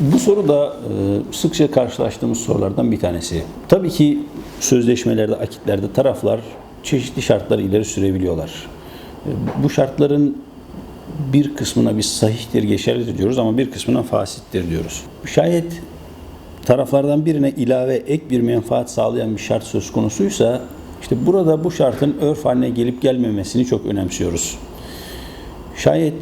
Bu soru da e, sıkça karşılaştığımız sorulardan bir tanesi. Tabii ki sözleşmelerde, akitlerde taraflar çeşitli şartlar ileri sürebiliyorlar. E, Bu şartların bir kısmına biz sahihtir, geçerlidir diyoruz ama bir kısmına fasittir diyoruz. Şayet taraflardan birine ilave ek bir menfaat sağlayan bir şart söz konusuysa işte burada bu şartın örf haline gelip gelmemesini çok önemsiyoruz. Şayet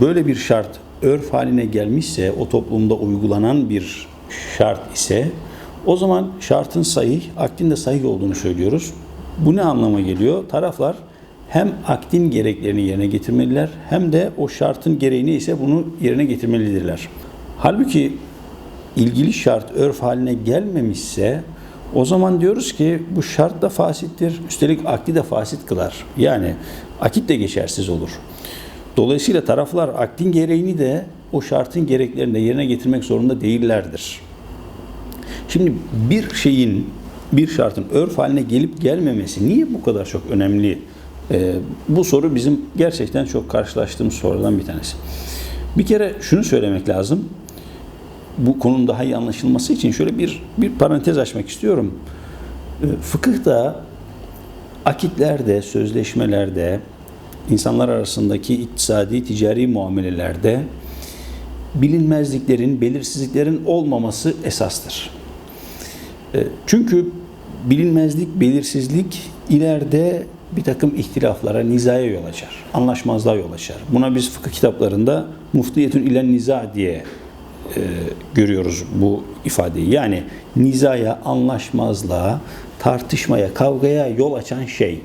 böyle bir şart örf haline gelmişse, o toplumda uygulanan bir şart ise o zaman şartın sahih, akdin de sahih olduğunu söylüyoruz. Bu ne anlama geliyor? Taraflar hem akdin gereklerini yerine getirmeliler hem de o şartın gereğini ise bunu yerine getirmelidirler. Halbuki ilgili şart örf haline gelmemişse o zaman diyoruz ki bu şart da fasittir. Üstelik akdi de fasit kılar. Yani akit de geçersiz olur. Dolayısıyla taraflar akdin gereğini de o şartın gereklerini de yerine getirmek zorunda değillerdir. Şimdi bir şeyin, bir şartın örf haline gelip gelmemesi niye bu kadar çok önemli? Ee, bu soru bizim gerçekten çok karşılaştığımız sorulardan bir tanesi. Bir kere şunu söylemek lazım. Bu konunun daha iyi anlaşılması için şöyle bir bir parantez açmak istiyorum. Ee, fıkıhta akitlerde, sözleşmelerde, insanlar arasındaki iktisadi, ticari muamelelerde bilinmezliklerin, belirsizliklerin olmaması esastır. E, Çünkü bilinmezlik, belirsizlik ileride bir takım ihtilaflara, nizaya yol açar. Anlaşmazlığa yol açar. Buna biz fıkıh kitaplarında muftiyetün ilen niza diye e, görüyoruz bu ifadeyi. Yani nizaya, anlaşmazlığa, tartışmaya, kavgaya yol açan şey.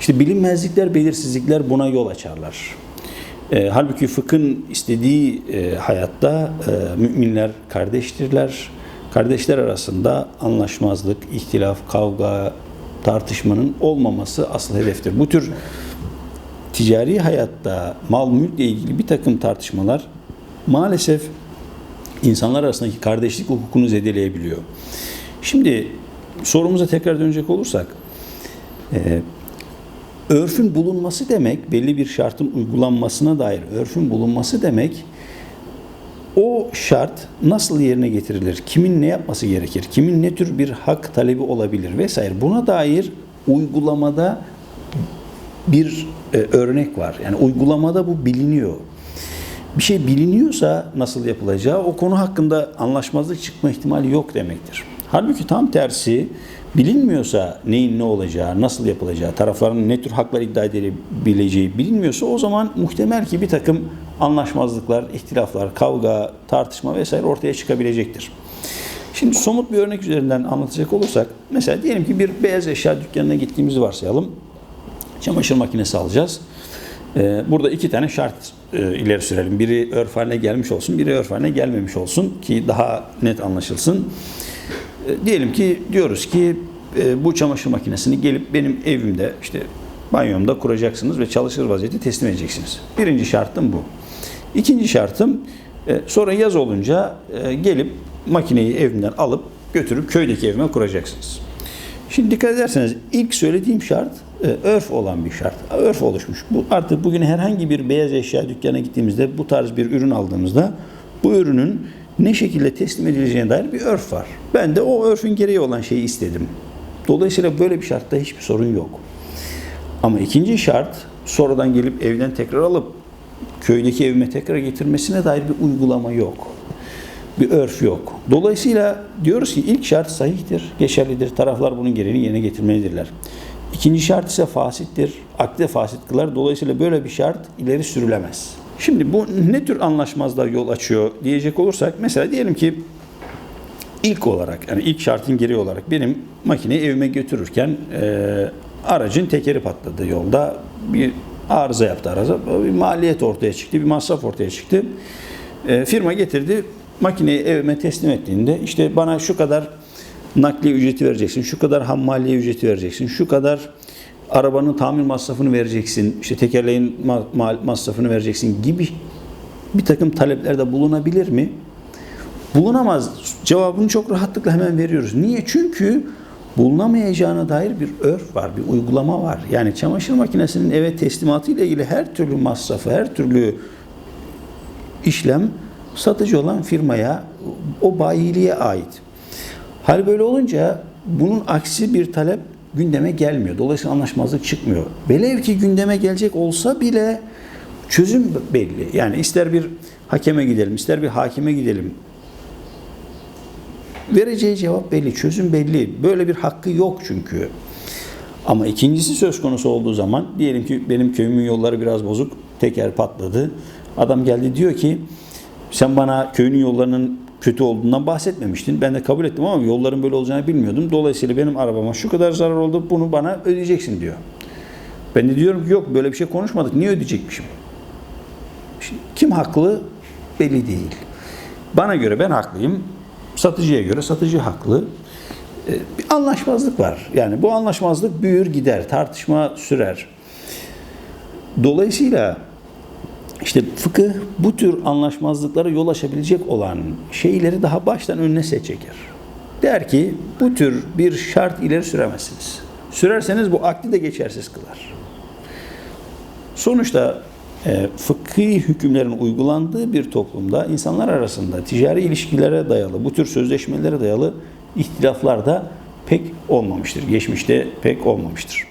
İşte bilinmezlikler, belirsizlikler buna yol açarlar. E, halbuki fıkhın istediği e, hayatta e, müminler kardeştirler. Kardeşler arasında anlaşmazlık, ihtilaf, kavga, tartışmanın olmaması asıl hedeftir. Bu tür ticari hayatta mal mülkle ilgili bir takım tartışmalar maalesef insanlar arasındaki kardeşlik hukukunu zedeleyebiliyor. Şimdi sorumuza tekrar dönecek olursak, e, örfün bulunması demek, belli bir şartın uygulanmasına dair örfün bulunması demek, o şart nasıl yerine getirilir, kimin ne yapması gerekir, kimin ne tür bir hak talebi olabilir vesaire. Buna dair uygulamada bir e, örnek var. Yani uygulamada bu biliniyor. Bir şey biliniyorsa nasıl yapılacağı o konu hakkında anlaşmazlık çıkma ihtimali yok demektir. Halbuki tam tersi bilinmiyorsa neyin ne olacağı, nasıl yapılacağı, tarafların ne tür haklar iddia edebileceği bilinmiyorsa o zaman muhtemel ki bir takım anlaşmazlıklar, ihtilaflar, kavga, tartışma vesaire ortaya çıkabilecektir. Şimdi somut bir örnek üzerinden anlatacak olursak, mesela diyelim ki bir beyaz eşya dükkanına gittiğimizi varsayalım. Çamaşır makinesi alacağız. Ee, Burada iki tane şart e, ileri sürelim. Biri örf haline gelmiş olsun, biri örf haline gelmemiş olsun ki daha net anlaşılsın. E, Diyelim ki diyoruz ki e, bu çamaşır makinesini gelip benim evimde işte banyomda kuracaksınız ve çalışır vaziyette teslim edeceksiniz. Birinci şartım bu. İkinci şartım e, sonra yaz olunca gelip makineyi evimden alıp götürüp köydeki evime kuracaksınız. Şimdi dikkat ederseniz ilk söylediğim şart örf olan bir şart. Örf oluşmuş. Bu artık bugün herhangi bir beyaz eşya dükkanına gittiğimizde bu tarz bir ürün aldığımızda bu ürünün ne şekilde teslim edileceğine dair bir örf var. Ben de o örfün gereği olan şeyi istedim. Dolayısıyla böyle bir şartta hiçbir sorun yok. Ama ikinci şart sonradan gelip evden tekrar alıp köydeki evime tekrar getirmesine dair bir uygulama yok. Bir örf yok. Dolayısıyla diyoruz ki ilk şart sahihtir, geçerlidir. Taraflar bunun gereğini yerine getirmelidirler. İkinci şart ise fasittir. Akde fasit kılar. Dolayısıyla böyle bir şart ileri sürülemez. Şimdi bu ne tür anlaşmazlığa yol açıyor diyecek olursak mesela diyelim ki ilk olarak yani ilk şartın gereği olarak benim makineyi evime götürürken e, aracın tekeri patladı yolda. Bir arıza yaptı arıza. Bir maliyet ortaya çıktı bir masraf ortaya çıktı. E, firma getirdi makineyi evime teslim ettiğinde işte bana şu kadar nakliye ücreti vereceksin şu kadar hammaliye ücreti vereceksin şu kadar arabanın tamir masrafını vereceksin işte tekerleğin ma- ma- masrafını vereceksin gibi bir takım taleplerde bulunabilir mi? Bulunamaz. Cevabını çok rahatlıkla hemen veriyoruz. Niye? Çünkü bulunamayacağına dair bir örf var, bir uygulama var. Yani çamaşır makinesinin eve teslimatı ile ilgili her türlü masrafı, her türlü işlem satıcı olan firmaya, o bayiliğe ait. Hal böyle olunca bunun aksi bir talep gündeme gelmiyor. Dolayısıyla anlaşmazlık çıkmıyor. Velev ki gündeme gelecek olsa bile çözüm belli. Yani ister bir hakeme gidelim, ister bir hakime gidelim. Vereceği cevap belli, çözüm belli. Böyle bir hakkı yok çünkü. Ama ikincisi söz konusu olduğu zaman diyelim ki benim köyümün yolları biraz bozuk, teker patladı. Adam geldi diyor ki sen bana köyünün yollarının kötü olduğundan bahsetmemiştin. Ben de kabul ettim ama yolların böyle olacağını bilmiyordum. Dolayısıyla benim arabama şu kadar zarar oldu bunu bana ödeyeceksin diyor. Ben de diyorum ki yok böyle bir şey konuşmadık. Niye ödeyecekmişim? Şimdi kim haklı belli değil. Bana göre ben haklıyım. Satıcıya göre satıcı haklı. Ee, Bir anlaşmazlık var. Yani bu anlaşmazlık büyür gider, tartışma sürer. Dolayısıyla işte fıkıh bu tür anlaşmazlıklara yol açabilecek olan şeyleri daha baştan önüne set çeker. Der ki bu tür bir şart ileri süremezsiniz. Sürerseniz bu akdi de geçersiz kılar. Sonuçta fıkhi hükümlerin uygulandığı bir toplumda insanlar arasında ticari ilişkilere dayalı, bu tür sözleşmelere dayalı ihtilaflar da pek olmamıştır. Geçmişte pek olmamıştır.